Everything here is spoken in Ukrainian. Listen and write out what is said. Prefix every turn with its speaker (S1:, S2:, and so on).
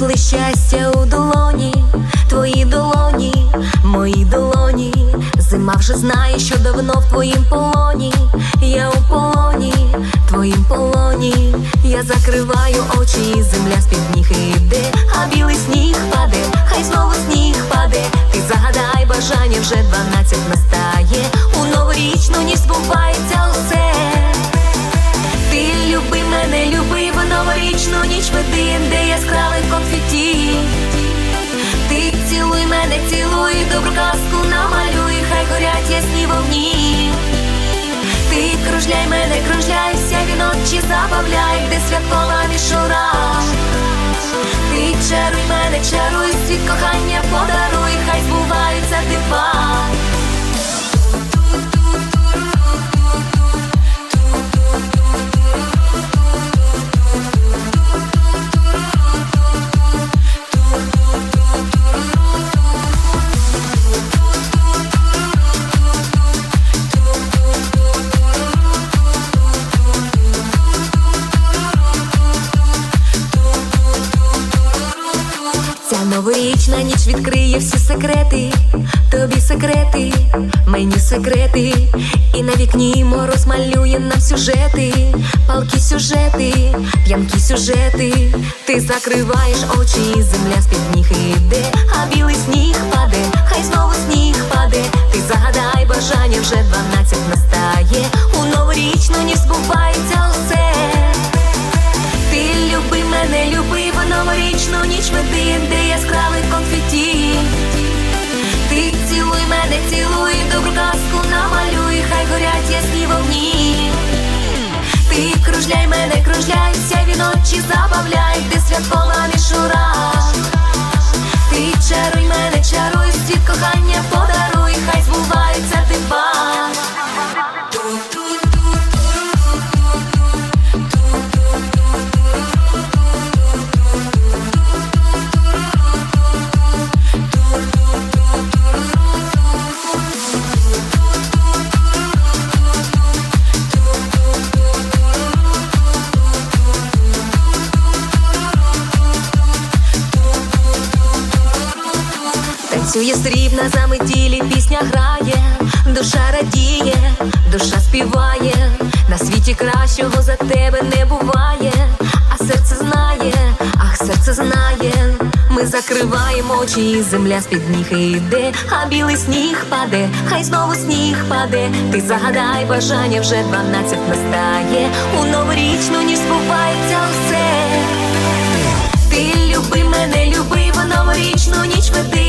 S1: коли щастя у долоні, твої долоні, мої долоні. Зима вже знає, що давно в твоїм полоні. Я у полоні, твоїм полоні. Я закриваю очі, земля з-під ніг іде, а білий сніг паде, хай знову сніг паде. Ти загадай бажання, вже дванадцять настає. У новорічну ніч збувається усе. Ти люби мене, люби в новорічну ніч веди, де. Ти цілуй мене, цілуй, добру казку намалюй, хай горять ясні вогні. Ти кружляй мене, кружляй, вся віночі забавляй, де святкова мішура. Ти чаруй мене, чаруй, світ кохання подаруй, новорічна ніч відкриє всі секрети, тобі секрети, мені секрети, і на вікні мороз малює нам сюжети, палкі сюжети, п'янкі сюжети. Ти закриваєш очі, і земля з-під ніг іде, а білий сніг паде, хай знову сніг паде. Ти загадай бажання, вже дванадцять настає. У новорічну ніч збувається усе. Ти люби мене, люби в новорічну ніч веди, кружляй мене, кружляй, вся віночі забавляй, ти святкова мішура. Ти чаруй мене, чаруй, світ кохання Танцює срібна заметілі, пісня грає, душа радіє, душа співає, на світі кращого за тебе не буває, а серце знає, ах, серце знає. Ми закриваємо очі, і земля з-під ніг іде, а білий сніг паде, хай знову сніг паде. Ти загадай бажання, вже дванадцять настає. У новорічну ніч збувається усе. Ти люби мене, люби в новорічну ніч веди,